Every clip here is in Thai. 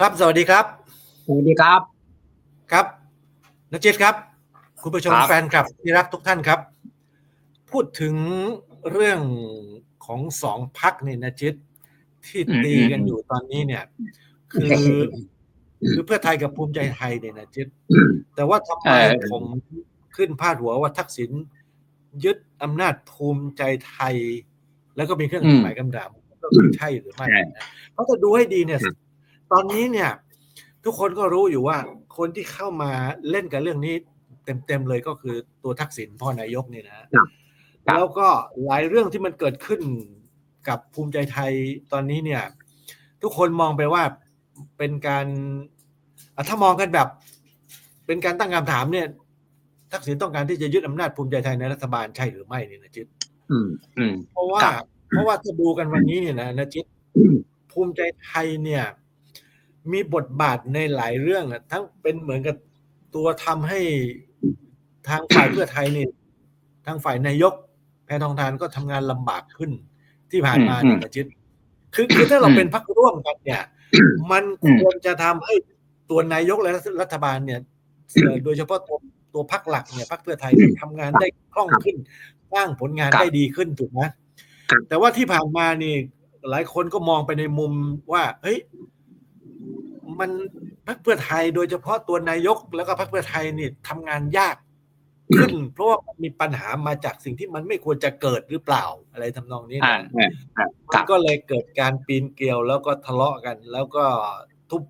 ครับสวัสดีครับสวัสดีครับ ครับนจิตครับ คุณผู้ชมครับแฟนคลับที่รักทุกท่านครับ พูดถึงเรื่องของสองพักนี่นะจิตที่ตีกันอยู่ตอนนี้เนี่ย คือคือเพื่อไทยกับภูมิใจไทยเนี่ยนะจิตแต่ว่าทำไมเออผมขึ้นพาดหัวว่าทักษิณยึดอำนาจภูมิใจไทย แล้วก็มีเครื่องหมายคำถามก็คือใช่หรือไม่นะเพราะถ้าดูให้ดีเนี่ย ตอนนี้เนี่ย ทุกคนก็รู้อยู่ว่าคนที่เข้ามาเล่นกับเรื่องนี้ เต็มๆเลยก็คือตัวทักษิณพ่อนายกนี่นะครับครับแล้วก็หลายเรื่องที่มันเกิดขึ้นกับภูมิใจไทยตอนนี้เนี่ย ทุกคนมองไปว่าเป็นการอะถ้ามองกันแบบ เป็นการตั้งคำถามเนี่ย ทักษิณต้องการที่จะยึดอำนาจภูมิใจไทยในรัฐบาลใช่หรือไม่เนี่ยนะจิตอืมอืมเพราะว่าครับเพราะว่าถ้าดูกันวันนี้เนี่ยนะนะจิตอืมภูมิใจไทยเนี่ย มีบทบาทในหลายเรื่องอะทั้งเป็นเหมือนกับตัวทำให้ทางฝ่ายเพื่อไทยเนี่ยทางฝ่ายนายก แพทองทานก็ทำงานลำบากขึ้น ที่ผ่านมาเนี่ยนะจิตคือคือถ้าเราเป็นพรรคร่วมกันเนี่ย มันควรจะทำให้ตัวนายกและรัฐบาลเนี่ยเอ่อโดยเฉพาะตัวตัวพรรคหลักเนี่ยพรรคเพื่อไทยเนี่ยทำงานได้คล่องขึ้นสร้างผลงานครับได้ดีขึ้นถูกไหมครับแต่ว่าที่ผ่านมานี่หลายคนก็มองไปในมุมว่า เฮ้ย มันพรรคเพื่อไทยโดยเฉพาะตัวนายกแล้วก็พรรคเพื่อไทยนี่ทำงานยากขึ้น เพราะว่ามันมีปัญหามาจากสิ่งที่มันไม่ควรจะเกิดหรือเปล่าอะไรทำนองนี้อ่านะอ่าอ่าคมัรันบก็เลยเกิดการปีนเกลียวแล้วก็ทะเลาะกัน แล้วก็ทุบ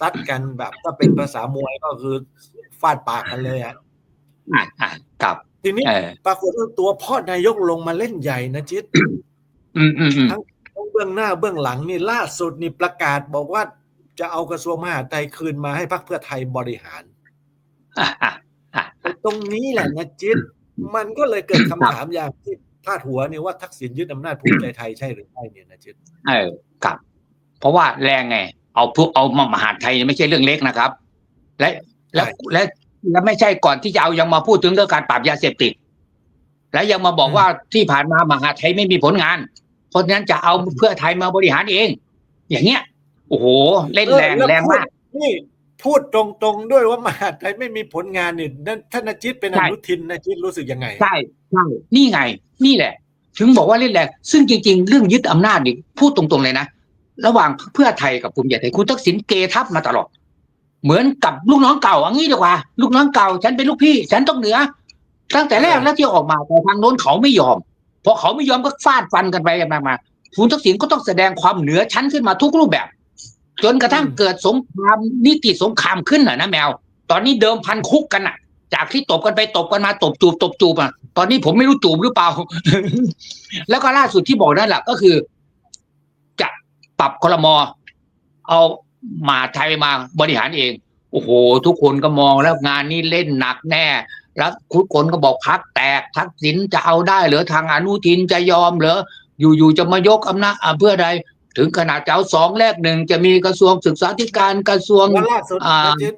ซัดกันแบบถ้าเป็นภาษามวยก็คือฟาดปากกันเลยอะอ่าอ่าครับทีนี้เออปรากฏว่าตัวพ่อนายกลงมาเล่นใหญ่นะจิตอืมอืมอืมทั้งเบื้องหน้าเบื้องหลังนี่ล่าสุดนี่ประกาศบอกว่า จะเอากระทรวงมหาดไทยคืนมาให้พรรคเพื่อไทยบริหารอ่าอ่าอ่าตรงนี้แหละนะจิตมันก็เลยเกิดคำถามอย่างที่พาดหัวเนี่ยว่าทักษิณยึดอำนาจภูมิใจไทยใช่หรือไม่เนี่ยนะจิตเออครับ เพราะว่าแรงไง เอาพวกเอามามหาดไทยไม่ใช่เรื่องเล็กนะครับ และและและและไม่ใช่ก่อนที่จะเอายังมาพูดถึงเรื่องการปราบยาเสพติด และยังมาบอกว่าที่ผ่านมามหาดไทยไม่มีผลงาน เพราะฉะนั้นจะเอาเพื่อไทยมาบริหารเอง อย่างเงี้ย โอ้โห เล่นแรงเออล้วแรงมากพูดนี่พูดตรงๆด้วยว่ามหาดไทยไม่มีผลงานนี่นั่นท่านนจิตเป็นอใช่นุทินนจิตรู้สึกยังไงใช่ใช่นี่ไง นี่แหละ ถึงบอกว่าเล่นแรงซึ่งจริง ๆ เรื่องยึดอำนาจนี่พูดตรงๆเลยนะระหว่างเพื่อไทยกับภูมิใจไทยคุณทักษิณเกทับมาตลอด เหมือนกับลูกน้องเก่าเอันนี้ดีกว่า ลูกน้องเก่า ฉันเป็นลูกพี่ ฉันต้องเหนือ ตั้งแต่แรกแล้วที่ออกมาแต่ทางโน้นเขาไม่ยอมพอเขาไม่ยอมก็ฟาดฟันกันไปกันมามาคุณทักษิณก็ต้องแสดงความเหนือชั้นขึ้นมาทุกรูปแบบ จนกระทั่งอืมเกิดสงครามนิติสงครามขึ้นน่ะนะแมว ตอนนี้เดิมพันคุกกันน่ะ จากที่ตบกันไปตบกันมาตบจูบตบจูบอะตอนนี้ผมไม่รู้จูบหรือเปล่า แล้วก็ล่าสุดที่บอกนั่นแหละก็คือ จะปรับคลมอเอามาไทยมาบริหารเอง โอ้โห ทุกคนก็มองแล้วงานนี้เล่นหนักแน่ แล้วทุกคนก็บอกพักแตกทักษิณจะเอาได้เหรือทางอนุทินจะยอมเหรออยู่ๆจะมายกอำนาจอะเพื่อใด ถึงขนาดจะเอาสองแลกหนึ่งจะมีกระทรวงศึกษาธิการกระทรวงแล้วล่าสุดอ่านจิต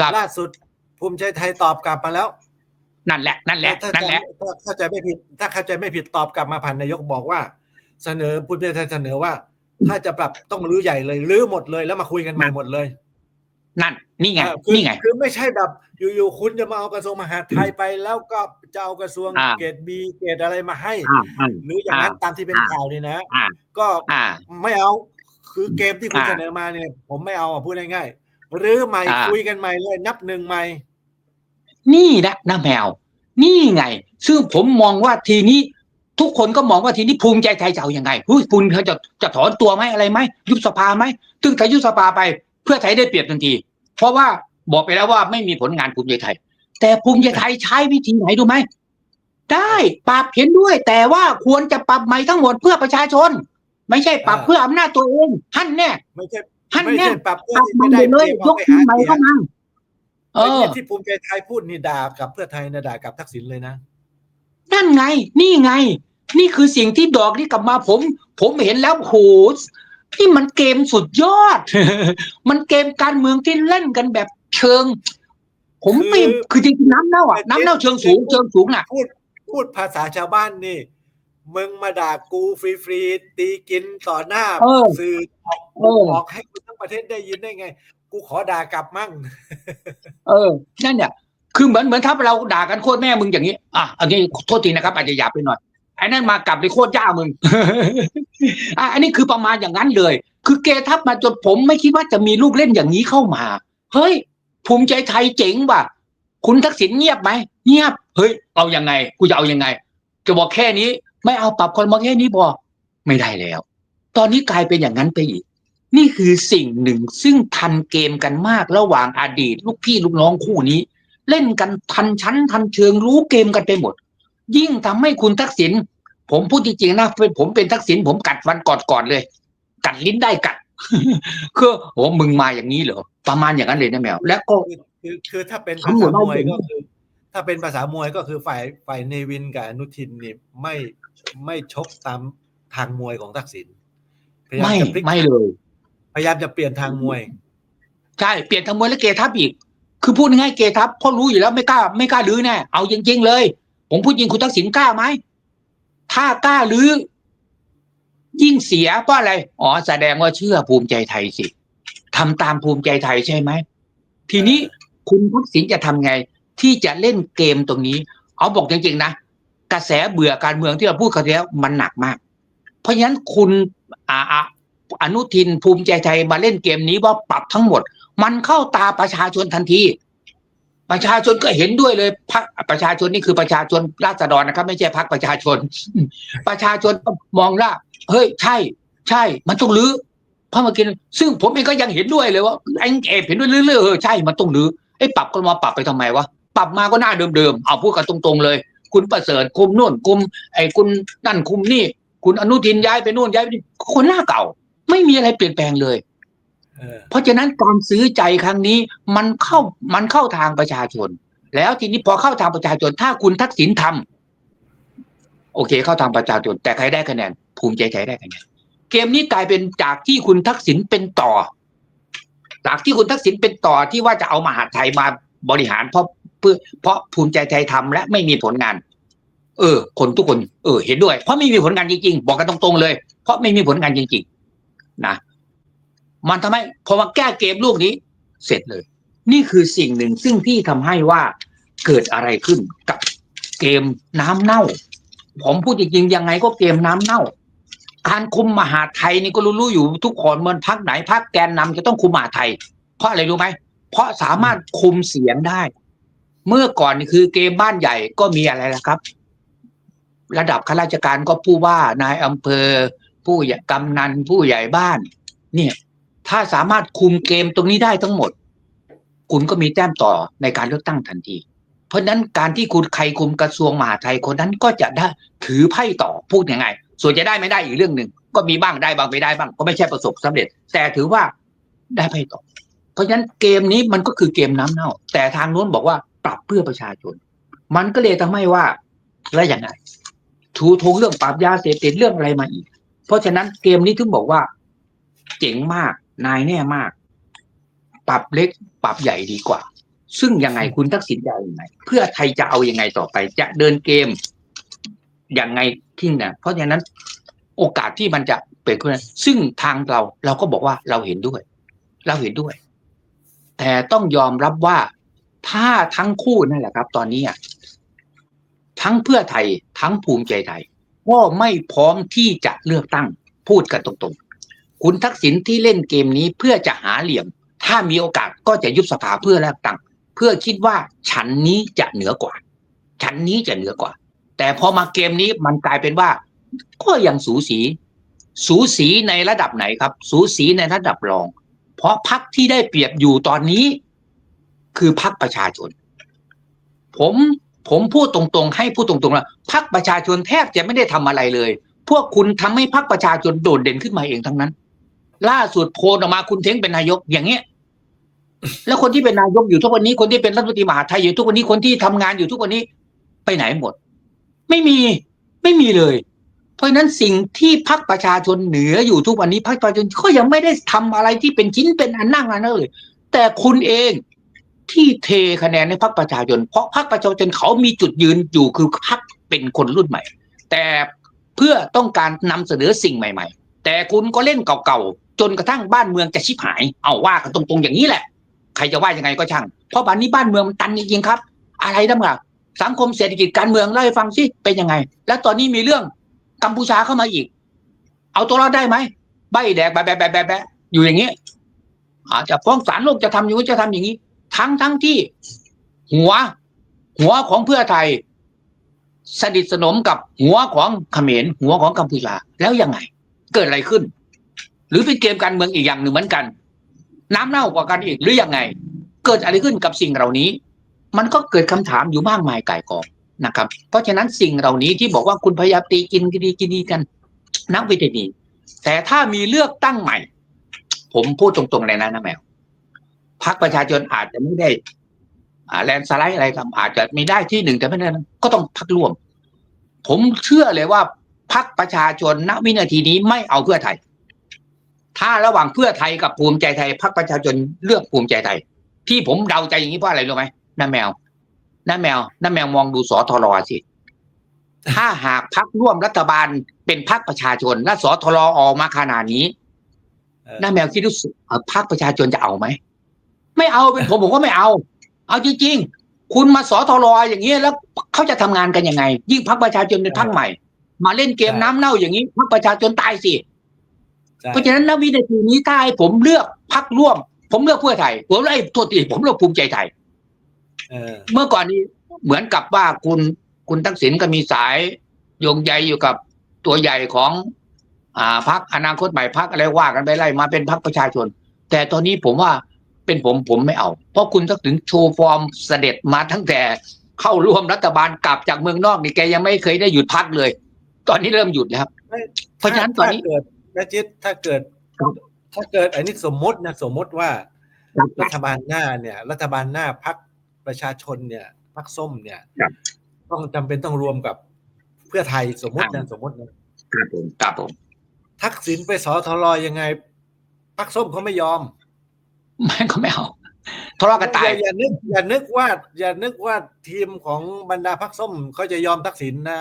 กับล่าสุด ภูมิใจไทยตอบกลับมาแล้ว นั่นแหละ นั่นแหละถ้านั่นแหละถ้าเข้าใจไม่ผิด ถ้าเข้าใจไม่ผิดตอบกลับมาผ่านนายกบอกว่า เสนอภูมิใจไทยเสนอว่า ถ้าจะปรับต้องรื้อใหญ่เลยรื้อหมดเลยแล้วมาคุยกันใหม่หมดเลย นั่น นี่ไงอ่าคือนี่ไง คือไม่ใช่แบบ อยู่ๆคุณจะมาเอากระทรวงมหาดไทยไป แล้วก็จะเอากระทรวงอ่าเกรดบีเกรดอะไรมาให้อ่าอ่าหรืออย่างนั้นอ่าตามที่เป็นข่าวนี่นะอ่าก็อ่าไม่เอาคือเกมที่คุณอ่าเสนอมาเนี่ย ผมไม่เอาอะพูดง่ายๆรื้อใหม่อ่าคุยกันใหม่เลยนับหนึ่งใหม่ นี่นะน้าแมว นี่ไง ซึ่งผมมองว่าทีนี้ทุกคนก็มองว่าทีนี้ภูมิใจไทยจะเอายังไงเฮ้ยภูมิเขาจะจะถอนตัวไหมอะไรไหมยุบสภาไหมซึ่งถ้ายุบสภาไป เพื่อไทยได้เปรียบทันที เพราะว่า บอกไปแล้วว่าไม่มีผลงานภูมิใจไทย แต่ภูมิใจไทยใช้วิธีไหนดูไหมได้ปรับเห็นด้วย แต่ว่าควรจะปรับใหม่ทั้งหมดเพื่อประชาชน ไม่ใช่ปรับอ่าเพื่ออำนาจตัวเองหั่นแน่ไม่ใช่หั่นไม่แน่ใช่ปรับเพื่ปอรับที่มัจะนได้ไปเลยเตรียมยเอากไปทีหามใหม่เสียเข้างมาเออไอ้ที่ภูมิใจไทยพูดนี่ด่ากับเพื่อไทยนะด่ากับทักษิณเลยนะนั่นไง นี่ไง นี่คือสิ่งที่ดอกนี่กลับมาผม ผมเห็นแล้วโหนี่มันเกมสุดยอด มันเกมการเมืองที่เล่นกันแบบ เชิง ผมไม่คือคือจริงๆน้ำเน่าอะแต่น้ำเน่าเชิงสูงเจ๊เชิงสูงอะพูดพูดภาษาชาวบ้านนี่มึงมาด่ากูฟรีๆตีกินต่อหน้าเออสื่อออกเออออกให้คนทั้งประเทศได้ยินได้ไง กูขอด่ากลับมั่ง เออ นั่นเนี่ยคือเหมือนเหมือนถ้าเราด่ากันโคตรแม่มึงอย่างนี้อะอันนี้โทษทีนะครับ อาจจะหยาบไปหน่อยไอ้นั่นมากลับเลยโคตรย่ามึงอะอันนี้คือประมาณอย่างนั้นเลย คือเกทับมาจนผมไม่คิดว่าจะมีลูกเล่นอย่างนี้เข้ามา เฮ้ย ภูมิใจไทยเจ๋งว่ะ คุณทักษิณเงียบไหมเงียบเฮ้ยเอายังไง กูจะเอายังไง จะบอกแค่นี้ ไม่เอาปรับคนมาแค่นี้พอไม่ได้แล้ว ตอนนี้กลายเป็นอย่างนั้นไปอีก นี่คือสิ่งหนึ่งซึ่งทันเกมกันมากระหว่างอดีต ลูกพี่ลูกน้องคู่นี้ เล่นกันทันชั้นทันเชิงรู้เกมกันไปหมด ยิ่งทำให้คุณทักษิณผมพูดจริงๆนะเป็นผมเป็นทักษิณผมกัดฟันกอดก่อนเลย กัดลิ้นได้กัด คือโอ้มึงมาอย่างนี้เหรอประมาณอย่างนั้นเลยนะแมว แล้วก็คือคือคือถ้าเป็นทั้ภางหมดษามวยได้ก็คือ ถ้าเป็นภาษามวยก็คือฝ่ายฝ่ายเนวินกับอนุทินนี่ไม่ไม่ชกตามทางมวยของทักษิณพยายามไม่จะพลิกไม่เลย พยายามจะเปลี่ยนทางมวย ใช่เปลี่ยนทางมวยแล้วเกทับอีก คือพูดง่ายๆเกทับเพราะรู้อยู่แล้วไม่กล้าไม่กล้าลื้อแน่เอาจริงๆเลย ผมพูดจริงคุณทักษิณกล้าไหมถ้ากล้าลื้อ ยิ่งเสียเพราะอะไร อ๋อ แสดงว่าเชื่อภูมิใจไทยสิทำตามภูมิใจไทยใช่ไหม ทีนี้คุณทักษิณจะทำไง ที่จะเล่นเกมตรงนี้ เอาบอกจริงๆนะ กระแสเบื่อการเมืองที่เราพูดกันแล้วมันหนักมาก เพราะฉะนั้นคุณอาอาอนุทินภูมิใจไทยมาเล่นเกมนี้ว่าปรับทั้งหมด มันเข้าตาประชาชนทันที ประชาชนก็เห็นด้วยเลยพรรคประชาชนนี่คือประชาชนราษฎรนะครับ ไม่ใช่พรรคประชาชน ประชาชนก็มองว่า เฮ้ยใช่ ใช่ มันต้องรื้อเพราะเมื่อกี้ซึ่งผมเองก็ยังเห็นด้วยเลยว่าไอ้เอฟเห็นด้วยเรื่อยๆเออใช่มันต้องรื้อไอ้ปรับก็มาปรับไปทำไมวะปรับมาก็หน้าเดิมๆเอาพูดกันตรงๆเลย คุณประเสริฐคุมนู่นคุมไอ้คุณนั่นคุมนี่ คุณอนุทินย้ายไปนู่นย้ายไปนี่คนหน้าเก่า ไม่มีอะไรเปลี่ยนแปลงเลยเออเพราะฉะนั้นการซื้อใจครั้งนี้มันเข้ามันเข้าทางประชาชน แล้วทีนี้พอเข้าทางประชาชน ถ้าคุณทักษิณทำโอเค เข้าทางประชาชนแต่ใครได้คะแนน ภูมิใจไทยได้คะแนนเกมนี้กลายเป็นจากที่คุณทักษิณเป็นต่อ จากที่คุณทักษิณเป็นต่อที่ว่าจะเอามหาไทยมาบริหารเพราะเพื่อเพราะภูมิใจไทยทำและไม่มีผลงาน เออ คนทุกคน เออ เห็นด้วย เพราะไม่มีผลงานจริงๆ บอกกันตรงๆเลย เพราะไม่มีผลงานจริงๆนะมันทำให้พอมาแก้เกมลูกนี้ เสร็จเลย นี่คือสิ่งหนึ่งซึ่งที่ทำให้ว่าเกิดอะไรขึ้นกับเกมน้ำเน่า ผมพูดจริงๆยังไงก็เกมน้ำเน่า การคุมมหาไทยนี่ก็รู้ๆอยู่ทุกคนเมันพักไหนพักแกนนำจะต้องคุมมหาไทย เพราะอะไรรู้ไหมเพราะสามารถคุมเสียงได้ เมื่อก่อนคือเกมบ้านใหญ่ก็มีอะไรล่ะครับ ระดับข้าราชการก็ผู้ว่านายอำเภอ ผู้ใหญ่กำนันผู้ใหญ่บ้าน เนี่ย ถ้าสามารถคุมเกมตรงนี้ได้ทั้งหมด คุณก็มีแต้มต่อในการเลือกตั้งทันทีเพราะนั้นการที่คุณใครคุมกระทรวงมหาไทยคนนั้นก็จะได้ถือไพ่ต่อพูดยังไง ส่วนจะได้ไม่ได้อีกเรื่องหนึ่งก็มีบ้างได้บ้างไม่ได้บ้าง ก็ไม่ใช่ประสบสำเร็จ แต่ถือว่าได้ไพ่ต่อ เพราะฉะนั้นเกมนี้มันก็คือเกมน้ำเน่า แต่ทางโน้นบอกว่าปรับเพื่อประชาชน มันก็เลยทำให้ว่าแล้วยังไงถูทงเรื่องปราบยาเสพติดเรื่องอะไรมาอีก เพราะฉะนั้นเกมนี้ถึงบอกว่า เจ๋งมากนายแน่มาก ปรับเล็กปรับใหญ่ดีกว่า ซึ่งยังไงคุณทักษิณจะเอายังไง เพื่อไทยจะเอายังไงต่อไป จะเดินเกม อยังไงที่เนี่ยเพราะฉะนั้นโอกาสที่มันจะเปิดขึ้นซึ่งทางเราเราก็บอกว่าเราเห็นด้วย เราเห็นด้วย แต่ต้องยอมรับว่าถ้าทั้งคู่นั่นแหละครับ ตอนนี้ทั้งเพื่อไทยทั้งภูมิใจไทยก็ไม่พร้อมที่จะเลือกตั้งพูดกันตรงๆ คุณทักษิณที่เล่นเกมนี้เพื่อจะหาเหลี่ยม ถ้ามีโอกาสก็จะยุบสภาเพื่อเลือกตั้ง เพื่อคิดว่าฉันนี้จะเหนือกว่า ฉันนี้จะเหนือกว่า แต่พอมาเกมนี้มันกลายเป็นว่า ก็ยังสูสี สูสีในระดับไหนครับ สูสีในระดับรอง เพราะพักที่ได้เปรียบอยู่ตอนนี้ คือพักประชาชน ผมผมพูดตรงๆ ให้พูดตรงๆว่าพักประชาชนแทบจะไม่ได้ทำอะไรเลย พวกคุณทำให้พักประชาชนโดดเด่นขึ้นมาเองทั้งนั้น ล่าสุดโพลออกมาคุณเท้งเป็นนายกอย่างเงี้ยแล้วคนที่เป็นนายกอยู่ทุกวันนี้คนที่เป็นรัฐมนตรีมหาไทยอยู่ทุกวันนี้คนที่ทำงานอยู่ทุกวันนี้ไปไหนหมด ไม่มีไม่มีเลย เพราะฉะนั้นสิ่งที่พักประชาชนเหนืออยู่ทุกวันนี้พักประชาชนก็ยังไม่ได้ทำอะไรที่เป็นชิ้นเป็นอันนั่งอันนั้นเลย แต่คุณเองที่เทคะแนนให้พักประชาชนเพราะพักประชาชนเขามีจุดยืนอยู่คือพักเป็นคนรุ่นใหม่ แต่เพื่อต้องการนำเสนอสิ่งใหม่ ๆ แต่คุณก็เล่นเก่าๆจนกระทั่งบ้านเมืองจะชิบหาย เอาว่ากันตรงๆอย่างนี้แหละ ใครจะว่ายังไงก็ช่างเพราะบัดนี้บ้านเมืองมันตันจริงๆครับ อะไรดั้งล่ะ สังคมเศรษฐกิจการเมืองเล่าให้ฟังสิเป็นยังไง แล้วตอนนี้มีเรื่องกัมพูชาเข้ามาอีก เอาตัวรอดได้ไหมใบแดกแบะแบะแบะแบะแบอยู่อย่างนี้อาจจะฟ้องศาลโลกจะทำอย่างนี้จะทำอย่างนี้ ทั้งทั้งที่ หัว หัวของเพื่อไทย สนิทสนมกับหัวของเขมรหัวของกัมพูชาแล้วยังไง เกิดอะไรขึ้น หรือเป็นเกมการเมืองอีกอย่างหนึ่งเหมือนกัน น้ำเน่ากว่ากันอีกหรือยังไง เกิดอะไรขึ้นกับสิ่งเหล่านี้ มันก็เกิดคำถามอยู่มากมายก่ายกองนะครับ เพราะฉะนั้นสิ่งเหล่านี้ที่บอกว่าคุณพยายามตีกินกินดีกินดีกัน นักวิทยานีแต่ถ้ามีเลือกตั้งใหม่ ผมพูดตรงๆเลยนะนะแมวพรรคประชาชนอาจจะไม่ได้แลนสไลด์อะไรครับอาจจะมีได้ที่หนึ่งแต่ไม่ได้ก็ต้องพักร่วม ผมเชื่อเลยว่าพักประชาชนณวินาทีนี้ไม่เอาเพื่อไทย ถ้าระหว่างเพื่อไทยกับภูมิใจไทยพักประชาชนเลือกภูมิใจไทย ที่ผมเดาใจอย่างนี้เพราะอะไรรู้ไหม น้าแมวน้าแมวน้าแมวมองดูสอทรสิ ถ้าหากพักร่วมรัฐบาลเป็นพักประชาชน และสอทรออกมาขนาดนี้เออน้าแมวคิดรู้สึกเอ่อพักประชาชนจะเอาไหม ไม่เอาเป็นผมผมก็ไม่เอา เอาจริงๆ คุณมาสอทรออย่างนี้แล้วเขาจะทำงานกันยังไง ยิ่งพักประชาชนเป็นพักใหม่ มาเล่นเกมน้ำเน่าอย่างนี้พักประชาชนตายสิใช่เพราะฉะนั้นณวินาทีนี้ถ้าให้ผมเลือกพักร่วม ผมเลือกเพื่อไทยผมไล่ตัวตีผมเลือกภูมิใจไทย เออเมื่อก่อนนี้เหมือนกับว่าคุณคุณทักษิณก็มีสายโยงใยอยู่กับตัวใหญ่ของ อ่าพักอนาคตใหม่พักอะไรว่ากันไปไล่มาเป็นพักประชาชน แต่ตอนนี้ผมว่าเป็นผมผมไม่เอา เพราะคุณทักษิณโชว์ฟอร์มเสด็จมาตั้งแต่เข้าร่วมรัฐบาลกลับจากเมืองนอกนี่แกยังไม่เคยได้หยุดพักเลย ตอนนี้เริ่มหยุดแล้วครับเพราะฉะนั้นตอนนี้ถ้าเกิดแม่จิตถ้าเกิดครับถ้าเกิดอันนี้สมมตินะสมมติว่า รัฐบาลหน้าเนี่ย รัฐบาลหน้าพัก ประชาชนเนี่ยพักส้มเนี่ยครับต้องจำเป็นต้องรวมกับเพื่อไทยสมมติครันะบสมมตินะครับผมครับผมทักษิณไปสอทรยังไงพักส้มเขาไม่ยอมไม่ก็ไม่เอาทะเลาะกันตายอย่าอย่านึกอย่านึกว่าอย่านึกว่าทีมของบรรดาพักส้มเขาจะยอมทักษิณนะ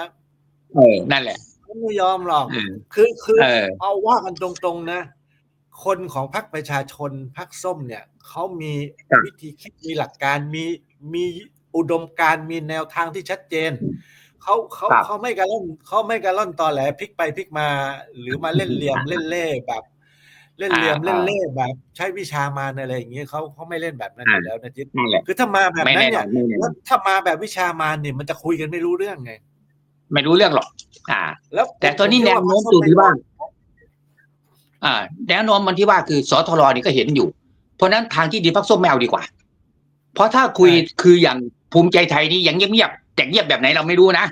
เออนั่นแหละเขาไม่ยอมหรอกเออคือคือเออเอาว่ากันตรงๆนะ คนของพรรคประชาชนพรรคส้มเนี่ยเขามีครับวิธีคิดมีหลักการมี มีอุดมการณ์มีแนวทางที่ชัดเจนเขาเขาครับเขาไม่กระล่อนเขาไม่กระล่อนตอแหลพลิกไปพลิกมา หรือมาเล่นเหลี่ยมเล่นเล่แบบ เล่นเหลี่ยมอ่าเล่นเล่แบบ ใช้วิชามารอะไรอย่างเงี้ยเขาเขาไม่เล่นแบบนั้นออ่ายู่แล้วนะจิ๊ดนั่นแหละคือถ้ามาแบบไม่นั้แน่นนเนี่อยนไม่แน่นแล้อวนถ้ามาแบบวิชามารเนี่ยมันจะคุยกันไม่รู้เรื่องไง ไม่รู้เรื่องหรอก อ่า แล้ว แต่ตอนนี้ผมแนคิดวโน้มพรรคอยู่ที่ว่าไม่อ่าแนวโน้มมันที่ว่าคือสทรนี่ก็เห็นอยู่ เพราะฉะนั้นทางที่ดีพักส้มไม่เอาดีกว่า เพราะถ้าคุยคืออย่างภูมิใจไทยนี่อย่างเงียบๆแต่เงียบแบบไหนเราไม่รู้นะ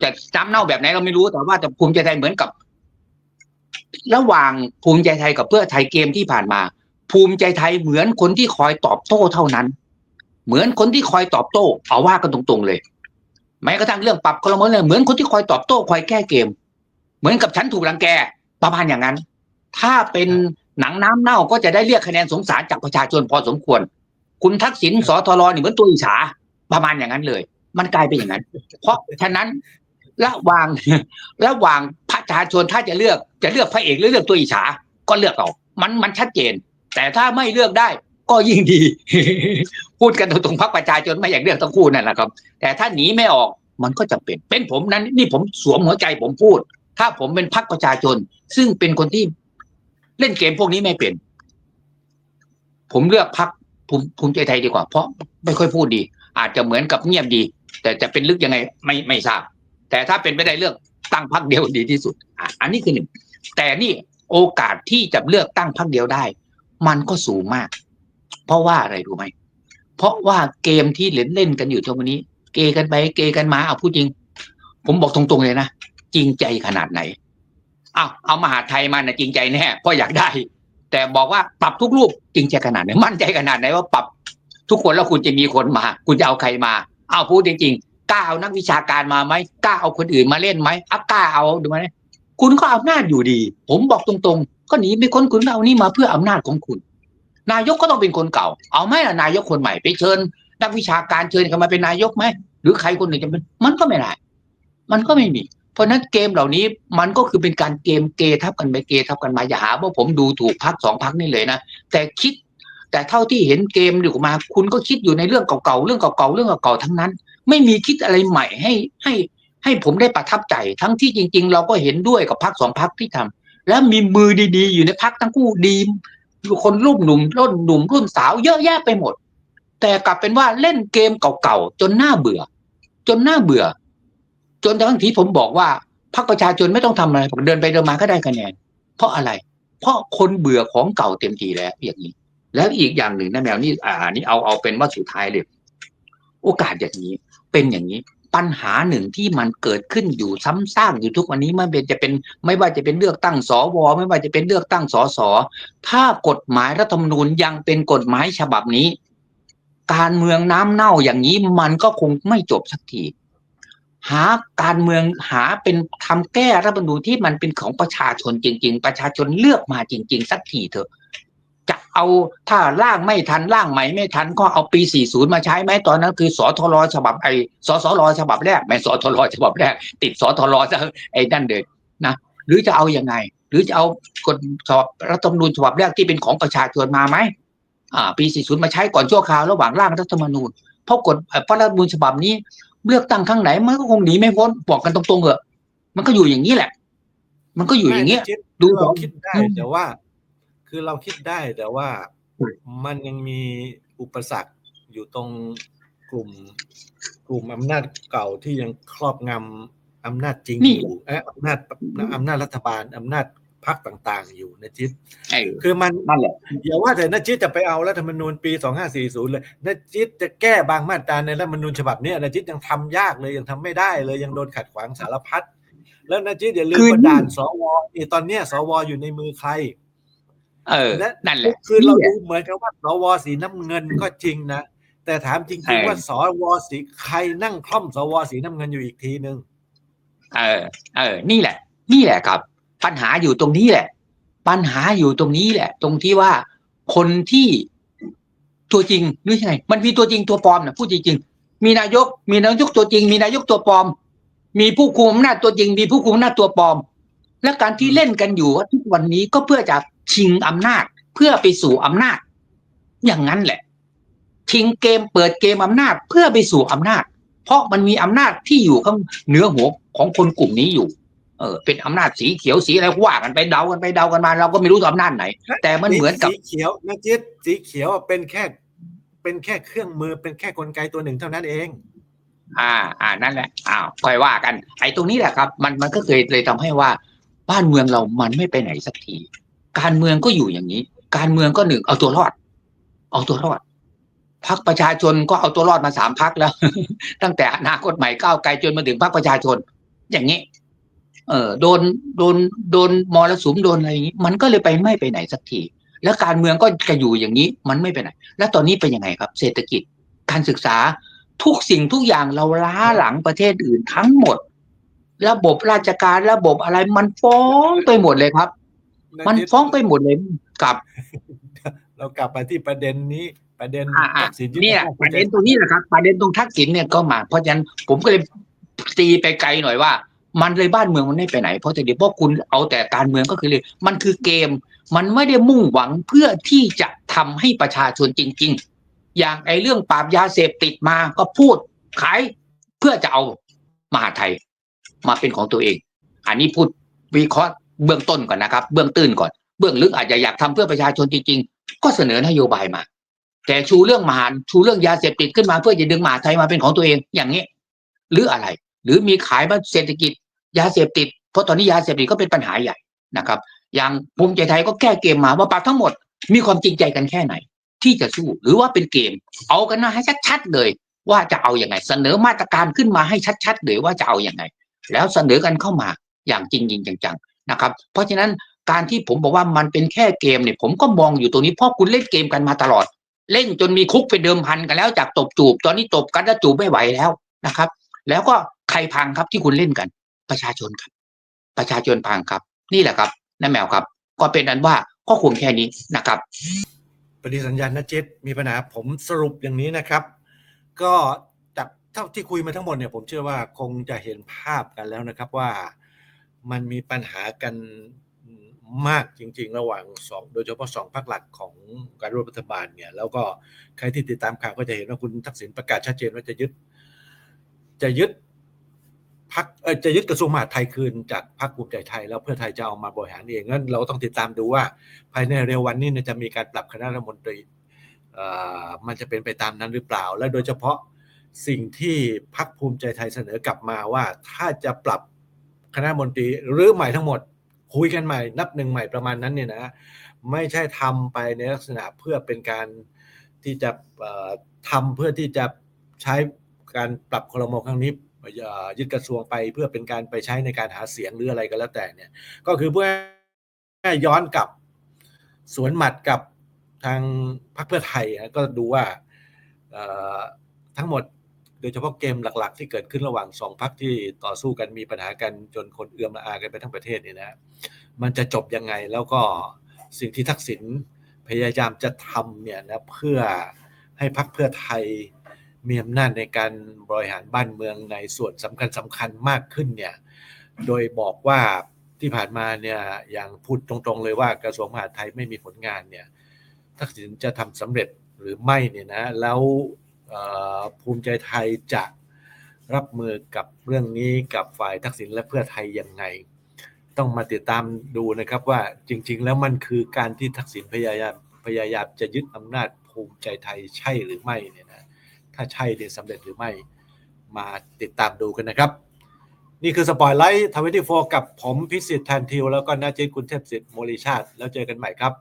แต่จ้ำเน่าแบบไหนเราไม่รู้แต่ว่าแต่ภูมิใจไทยเหมือนกับ ระหว่างภูมิใจไทยกับเพื่อไทยเกมที่ผ่านมา ภูมิใจไทยเหมือนคนที่คอยตอบโต้เท่านั้น เหมือนคนที่คอยตอบโต้เอาว่ากันตรงๆเลยแม้กระทั่งเรื่องปรับคลมเลยเหมือนคนที่คอยตอบโต้คอยแก้เกม เหมือนกับฉันถูกรังแกประมาณอย่างนั้น ถ้าเป็นหนังน้ำเน่าก็จะได้เรียกคะแนนสงสารจากประชาชนพอสมควร คุณทักษิณสทรนี่เหมือนตัวอิจฉาประมาณอย่างนั้นเลย มันกลายเป็นอย่างนั้น เพราะฉะนั้นระหว่างระหว่างประชาชนถ้าจะเลือกจะเลือกพระเอกหรือเลือกตัวอิจฉาก็เลือกเอามันมันชัดเจน แต่ถ้าไม่เลือกได้ก็ยิ่งดี พูดกันตรงๆพรรคประชาชนไม่อยากเลือกทั้งคู่นั่นแหละครับ แต่ถ้าหนีไม่ออกมันก็จะเป็นเป็นผมนั้น นี่ผมสวมหัวใจผมพูด ถ้าผมเป็นพรรคประชาชน ซึ่งเป็นคนที่เล่นเกมพวกนี้ไม่เป็น ผมเลือกพรรค ภูมิภูมิใจไทยดีกว่า เพราะไม่ค่อยพูดดี อาจจะเหมือนกับเงียบดี แต่จะเป็นลึกยังไงไม่ไม่ทราบ แต่ถ้าเป็นไปได้เลือกตั้งพรรคเดียวดีที่สุดอะอันนี้คือหนึ่งแต่นี่โอกาสที่จะเลือกตั้งพรรคเดียวได้ มันก็สูงมาก เพราะว่าอะไรรู้ไหมเพราะว่าเกมที่เล่นเล่นกันอยู่ทุกวันนี้ เกกันไปเกกันมาเอาพูดจริง ผมบอกตรงๆเลยนะจริงใจขนาดไหนเอาเอามหาไทยมานะจริงใจแน่เพราะอยากได้ แต่บอกว่าปรับทุกรูปจริงใจขนาดไหนมั่นใจขนาดไหนว่าปรับทุกคนแล้วคุณจะมีคนมา คุณจะเอาใครมา เอาพูดจริงๆกล้าเอานักวิชาการมาไหมกล้าเอาคนอื่นมาเล่นไหมอะกล้าเอาดูไหมคุณก็อำนาจอยู่ดี ผมบอกตรงๆ ก็หนีไม่ค้นคุณเอานี่มาเพื่ออำนาจของคุณ นายกก็ต้องเป็นคนเก่า เอาไหมล่ะนายกคนใหม่ไปเชิญ นักวิชาการเชิญเขามาเป็นนายกไหมหรือใครคนหนึ่งจะเป็นมันก็ไม่ได้มันก็ไม่มี เพราะนั้นเกมเหล่านี้มันก็คือเป็นการเกมเกทับกันไปเกทับกันมาอย่าหาว่าผมดูถูกพักสองพักนี่เลยนะแต่คิดแต่เท่าที่เห็นเกมอยู่มา คุณก็คิดอยู่ในเรื่องเก่าๆเรื่องเก่าๆเรื่องเก่าๆทั้งนั้น ไม่มีคิดอะไรใหม่ให้ให้ให้ผมได้ประทับใจ ทั้งที่จริง ๆ เราก็เห็นด้วยกับพักสองพักที่ทำแล้วมีมือดีๆ อยู่ในพักทั้งคู่ดีคนรุ่นหนุ่มรุ่นหนุ่มรุ่นสาวเยอะแยะไปหมด แต่กลับเป็นว่าเล่นเกมเก่าๆจนน่าเบื่อ จนน่าเบื่อ จนทั้งที่ผมบอกว่าพรรคประชาชนไม่ต้องทำอะไรเดินไปเดินมาก็ได้คะแนน เพราะอะไร เพราะคนเบื่อของเก่าเต็มทีแล้วอย่างนี้ แล้วอีกอย่างหนึ่งนะแมวนี่อ่านี่เอาเอาเป็นว่าสุดท้ายเลยโอกาสอย่างนี้ เป็นอย่างนี้ปัญหาหนึ่งที่มันเกิดขึ้นอยู่ซ้ำซากอยู่ทุกวันนี้ไม่เป็นจะเป็นไม่ว่าจะเป็นเลือกตั้งสวไม่ว่าจะเป็นเลือกตั้งสสถ้ากฎหมายรัฐธรรมนูญยังเป็นกฎหมายฉบับนี้ การเมืองน้ำเน่าอย่างนี้มันก็คงไม่จบสักที หาการเมืองหาเป็นทำแก้รัฐธรรมนูญที่มันเป็นของประชาชนจริง ๆ ประชาชนเลือกมาจริง ๆ สักทีเถอะจะเอาถ้าร่างไม่ทันร่างใหม่ไม่ทันก็เอาปี 40 มาใช้ไหมตอนนั้นคือสทรฉบับไอ้สสรฉบับแรกไม่สทรฉบับแรก ติดสทรซะไอ้นั่นเด็นะหรือจะเอาอยัางไง หรือจะเอากฎฉบับรัฐธรรมนูญฉบับแรกที่เป็นของประชาชนมาไหมอ่าปี 40 มาใช้ก่อนชั่วคราวระหว่างร่างรัฐธรรมนูญเพราะกฎเพระรัฐธรรมนูญฉบับนี้ เลือกตั้งครั้งไหนมันก็คงหนีไม่พ้นบอกกันตรงๆเถอะ มันก็อยู่อย่างนี้แหละ มันก็อยู่อย่างเงี้ยไม่คิดดูเราสองคิดได้อืมแต่ว่า คือเราคิดได้แต่ว่าอืมมันยังมีอุปสรรคอยู่ตรงกลุ่ม กลุ่มอำนาจเก่าที่ยังครอบงำอำนาจจริงนี่อยู่เอะอำนาจอำนาจรัฐบาลอำนาจ พรรคต่าง ๆ อยู่นะจิตไอ้คือมันนั่นแหละอย่าว่าแต่นจิตจะไปเอารัฐธรรมนูญปี 2540 เลยนจิตจะแก้บางมาตราในรัฐธรรมนูญฉบับเนี้ยนจิตยังทำยากเลยยังทำไม่ได้เลยยังโดนขัดขวางสารพัดแล้วนจิตอย่าลืมคือว่าด่านสวนี่ตอนเนี้ยสวอยู่ในมือใคร เออและนั่นแหละคือเรานี่แหละดูเหมือนกับว่าสวสีน้ำเงินก็จริงนะแต่ถามจริงเออๆว่าสวสีใครนั่งคล่อมสวสีน้ำเงินอยู่อีกทีหนึ่งเออเออนี่แหละ นี่แหละครับ ปัญหาอยู่ตรงนี้แหละ ปัญหาอยู่ตรงนี้แหละ ตรงที่ว่าคนที่ตัวจริงหรือยังไง มันมีตัวจริงตัวปลอมนะพูดจริงๆมีนายก มีนายกตัวจริง มีนายกตัวปลอม มีผู้คุมอำนาจตัวจริง มีผู้คุมอำนาจตัวปลอม และการที่เล่นกันอยู่ว่าทุกวันนี้ก็เพื่อจะชิงอำนาจเพื่อไปสู่อำนาจ อย่างนั้นแหละชิงเกมเปิดเกมอำนาจเพื่อไปสู่อำนาจ เพราะมันมีอำนาจที่อยู่ข้างเหนือหัวของคนกลุ่มนี้อยู่ เออเป็นอำนาจสีเขียวสีอะไรว่ากันไปเดากันไปเดากันมา เราก็ไม่รู้ตัวอำนาจไหน แต่มันเหมือนกับสีเขียวนะจิตสีเขียวเป็นแค่ เป็นแค่เครื่องมือเป็นแค่กลไกตัวหนึ่งเท่านั้นเอง อ่า อ่านั่นแหละอ้าวค่อยว่ากัน ไอ้ตรงนี้แหละครับ มันมันก็เคยเลยทำให้ว่า บ้านเมืองเรามันไม่ไปไหนสักที การเมืองก็อยู่อย่างนี้ การเมืองก็หนึ่งเอาตัวรอด เอาตัวรอดพักประชาชนก็เอาตัวรอดมาสามพักแล้ว ตั้งแต่อนาคตใหม่ก้าวไกลจนมาถึงพักประชาชน อย่างนี้ เออโดนโดนโดนมรสุมโดนอะไรอย่างนี้ มันก็เลยไปไม่ไปไหนสักที แล้วการเมืองก็จะอยู่อย่างนี้มันไม่ไปไหน แล้วตอนนี้เป็นยังไงครับ เศรษฐกิจการศึกษาทุกสิ่งทุกอย่างเราล้าหลังประเทศอื่นทั้งหมด ระบบราชการระบบอะไรมันฟ้องไปหมดเลยครับ มันฟ้องไปหมดเลยกับ เรากลับมาที่ประเด็นนี้ประเด็นอ่าอ่าทักษิณที่เนี่ยต้องประเด็นตรงนี้แหละครับ ประเด็นตรงทักษิณเนี่ยก็มา เพราะฉะนั้นผมก็เลยตีไปไกลหน่อยว่า มันเลยบ้านเมืองมันไม่ไปไหนเพราะแต่เดี๋ยวพวกคุณเอาแต่การเมืองก็คือเลย มันคือเกม มันไม่ได้มุ่งหวังเพื่อที่จะทำให้ประชาชนจริง ๆ อย่างไอ้เรื่องปราบยาเสพติดมาก็พูดขายเพื่อจะเอามหาไทยมาเป็นของตัวเอง อันนี้พูดวิเคราะห์เบื้องต้นก่อนนะครับ เบื้องตื้นก่อน เบื้องลึกอาจจะอยากทำเพื่อประชาชนจริง ๆ ก็เสนอนโยบายมา แต่ชูเรื่องมหาชูเรื่องยาเสพติดขึ้นมาเพื่อจะดึงมหาไทยมาเป็นของตัวเองอย่างนี้ หรืออะไร หรือมีขายมาเศรษฐกิจ ยาเสพติด เพราะตอนนี้ยาเสพติดก็เป็นปัญหาใหญ่นะครับ อย่างภูมิใจไทยก็แก้เกมมาว่าปรับทั้งหมด มีความจริงใจกันแค่ไหน ที่จะสู้หรือว่าเป็นเกม เอากันมาให้ชัดๆเลย ว่าจะเอาอย่างไง เสนอมาตรการขึ้นมาให้ชัดๆเลยว่าจะเอาอย่างไง แล้วเสนอกันเข้ามาอย่างจริงจริงจังๆนะครับ เพราะฉะนั้นการที่ผมบอกว่ามันเป็นแค่เกมเนี่ยผมก็มองอยู่ตรงนี้เพราะคุณเล่นเกมกันมาตลอด เล่นจนมีคุกเป็นเดิมพันกันแล้วจากตบจูบ ตอนนี้ตบกันแล้วจูบไม่ไหวแล้วนะครับ แล้วก็ใครพังครับที่คุณเล่นกัน ประชาชนครับ ประชาชนพังครับ นี่แหละครับน้าแมวครับ ก็เป็นอันว่าก็คงแค่นี้นะครับปฏิสัญญาณนะเจษมีปัญหาผมสรุปอย่างนี้นะครับ ก็จากเท่าที่คุยมาทั้งหมดเนี่ยผมเชื่อว่าคงจะเห็นภาพกันแล้วนะครับว่ามันมีปัญหากันมากจริง ๆ ระหว่างสองโดยเฉพาะสองพรรคหลักของการร่วมรัฐบาลเนี่ยแล้วก็ใครที่ติดตามข่าวก็จะเห็นว่าคุณทักษิณประกาศชัดเจนว่าจะยึด จะยึดพักจะยึดกระทรวงมหาดไทยคืนจากพรรคภูมิใจไทย แล้วเพื่อไทยจะเอามาบริหารเองงั้นเราต้องติดตามดูว่า ภายในเร็ววันนี้จะมีการปรับคณะรัฐมนตรีมันจะเป็นไปตามนั้นหรือเปล่า และโดยเฉพาะสิ่งที่พรรคภูมิใจไทยเสนอกลับมาว่าถ้าจะปรับคณะรัฐมนตรีหรือใหม่ทั้งหมด คุยกันใหม่ นับหนึ่งใหม่ประมาณนั้นเนี่ยนะไม่ใช่ทำไปในลักษณะเพื่อเป็นการที่จะเอ่อทำเพื่อที่จะใช้ การปรับครมครั้งนี้ยึดกระทรวงไปเพื่อเป็นการไปใช้ในการหาเสียงหรืออะไรก็แล้วแต่เนี่ย ก็คือเพื่อย้อนกลับสวนหมัดกับทางพรรคเพื่อไทยนะก็ดูว่าทั้งหมดโดยเฉพาะเกมหลัก ๆ ที่เกิดขึ้นระหว่างสองพรรคที่ต่อสู้กันมีปัญหากันจนคนเอื้อมละอากันไปทั้งประเทศเนี่ยนะ มันจะจบยังไงแล้วก็สิ่งที่ทักษิณพยายามจะทำเนี่ยนะเพื่อให้พรรคเพื่อไทย มีอำนาจในการบริหารบ้านเมืองในส่วนสำคัญสำคัญมากขึ้นเนี่ยโดยบอกว่าที่ผ่านมาเนี่ยอย่างพูดตรงๆเลยว่ากระทรวงมหาดไทยไม่มีผลงานเนี่ยทักษิณจะทำสำเร็จหรือไม่เนี่ยนะแล้วภูมิใจไทยจะรับมือกับเรื่องนี้กับฝ่ายทักษิณและเพื่อไทยยังไง ต้องมาติดตามดูนะครับว่าจริง ๆ แล้วมันคือการที่ทักษิณพยายามพยายามจะยึดอำนาจภูมิใจไทยใช่หรือไม่เนี่ย ถ้าใช่เนี่ยสำเร็จหรือไม่มาติดตามดูกันนะครับ นี่คือสปอยไลท์ทวิตี้โฟกับผมพิสิทธิ์แทนทิว แล้วก็นาจิตคุณเทพสิทธิ์โมริชาติ แล้วเจอกันใหม่ครับ